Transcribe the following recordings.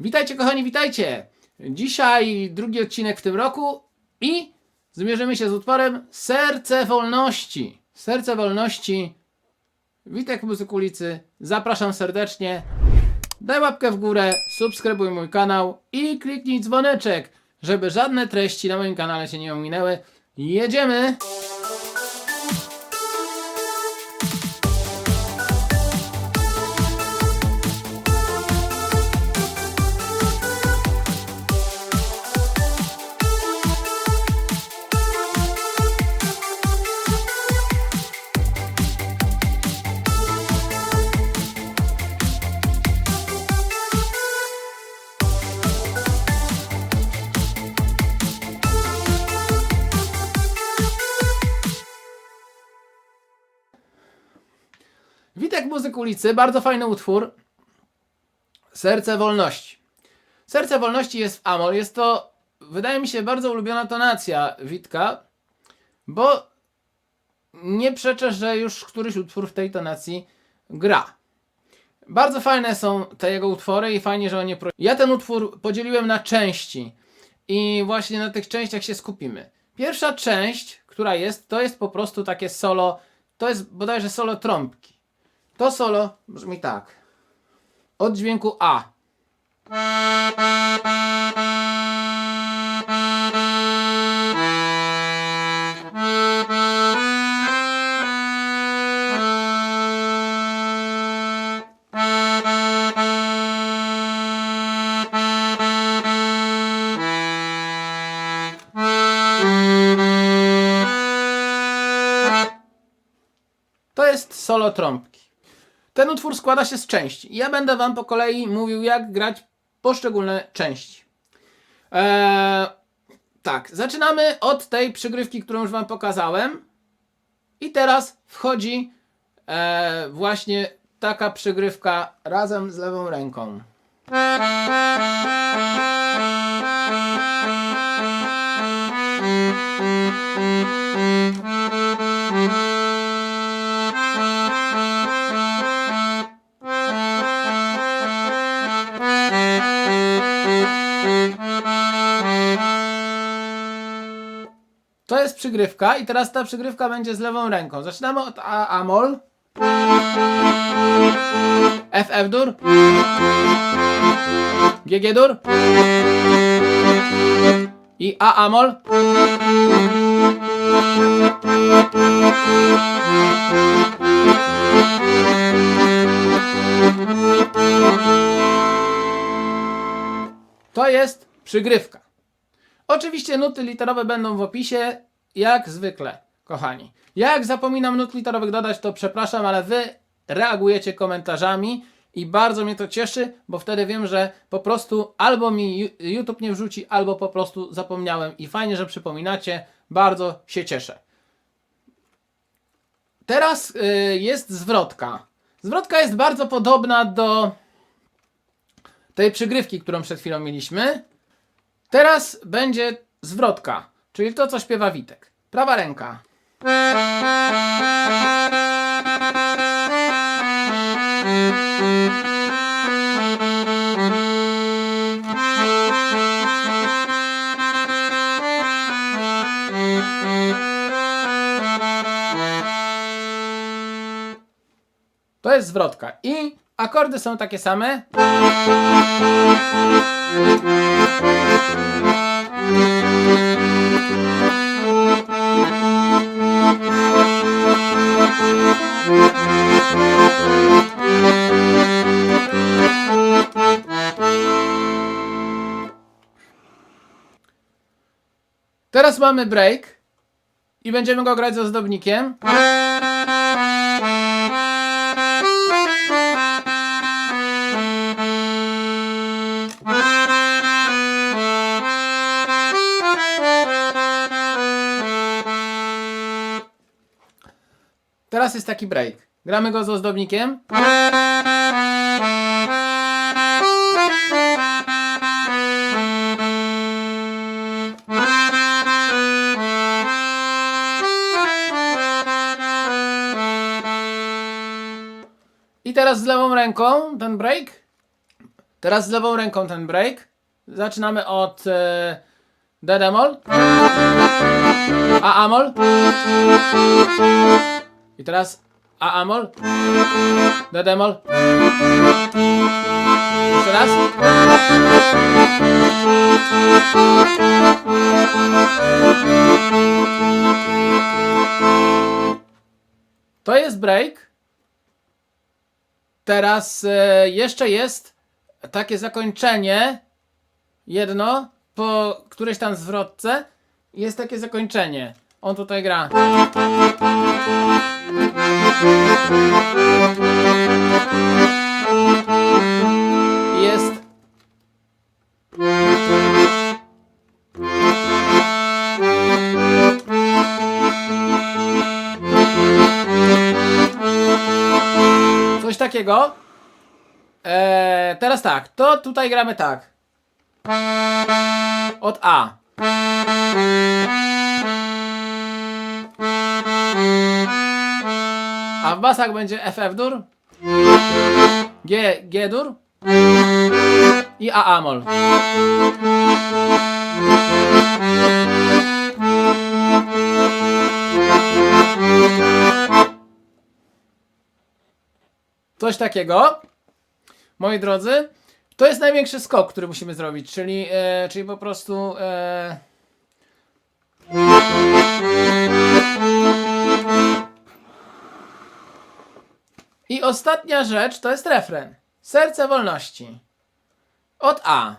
Witajcie kochani, witajcie! Dzisiaj drugi odcinek w tym roku i zmierzymy się z utworem Serce Wolności. Serce Wolności. Witek Muzyk ulicy. Zapraszam serdecznie. Daj łapkę w górę, subskrybuj mój kanał i kliknij dzwoneczek, żeby żadne treści na moim kanale się nie ominęły. Jedziemy! Witek Muzyk ulicy, bardzo fajny utwór. Serce Wolności. Serce Wolności jest w Amol. Jest to, wydaje mi się, bardzo ulubiona tonacja Witka, bo nie przeczę, że już któryś utwór w tej tonacji gra. Bardzo fajne są te jego utwory i fajnie, że on nie pro... Ja ten utwór podzieliłem na części i właśnie na tych częściach się skupimy. Pierwsza część, która jest, to jest po prostu takie solo, to jest bodajże solo trąbki. To solo brzmi tak. Od dźwięku A. To jest solo trąbki. Ten utwór składa się z części. Ja będę Wam po kolei mówił, jak grać poszczególne części. Eee, tak, zaczynamy od tej przygrywki, którą już Wam pokazałem. I teraz wchodzi eee, właśnie taka przygrywka razem z lewą ręką. To jest przygrywka i teraz ta przygrywka będzie z lewą ręką. Zaczynamy od A Amol. FF dur. GG dur. I A Amol. Przygrywka. Oczywiście nuty literowe będą w opisie, jak zwykle, kochani. Jak zapominam nut literowych dodać, to przepraszam, ale wy reagujecie komentarzami i bardzo mnie to cieszy, bo wtedy wiem, że po prostu albo mi YouTube nie wrzuci, albo po prostu zapomniałem i fajnie, że przypominacie. Bardzo się cieszę. Teraz y, jest zwrotka. Zwrotka jest bardzo podobna do tej przygrywki, którą przed chwilą mieliśmy. Teraz będzie zwrotka, czyli to, co śpiewa Witek. Prawa ręka. To jest zwrotka. I akordy są takie same. Mamy break i będziemy go grać z ozdobnikiem. Teraz jest taki break. Gramy go z ozdobnikiem. Ręką ten break. Teraz z lewą ręką ten break. Zaczynamy od e, D bemol, A amol i teraz A amol, D bemol. Jeszcze raz. To jest break. Teraz e, jeszcze jest takie zakończenie. Jedno po którejś tam zwrotce jest takie zakończenie. On tutaj gra. Takiego. Eee, teraz tak, to tutaj gramy tak. Od A. A w basach będzie FF dur, G, G dur i A amol. Coś takiego. Moi drodzy, to jest największy skok, który musimy zrobić, czyli, e, czyli po prostu. E, I ostatnia rzecz to jest refren. Serce wolności. Od A.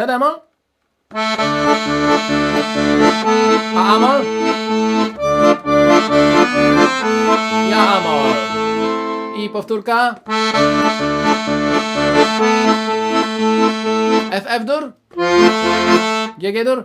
D bemol. A amol. Ja amol. I powtórka. FF dur. GG dur.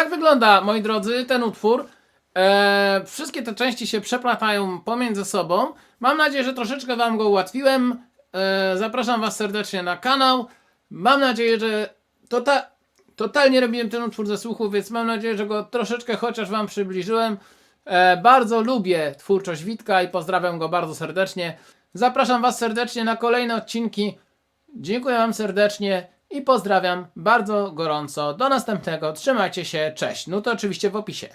Tak wygląda, moi drodzy, ten utwór. E, wszystkie te części się przeplatają pomiędzy sobą. Mam nadzieję, że troszeczkę Wam go ułatwiłem. E, zapraszam Was serdecznie na kanał. Mam nadzieję, że tota, totalnie robiłem ten utwór ze słuchu, więc mam nadzieję, że go troszeczkę chociaż Wam przybliżyłem. E, bardzo lubię twórczość Witka i pozdrawiam go bardzo serdecznie. Zapraszam Was serdecznie na kolejne odcinki. Dziękuję Wam serdecznie i pozdrawiam bardzo gorąco. Do następnego. Trzymajcie się. Cześć. No to oczywiście w opisie.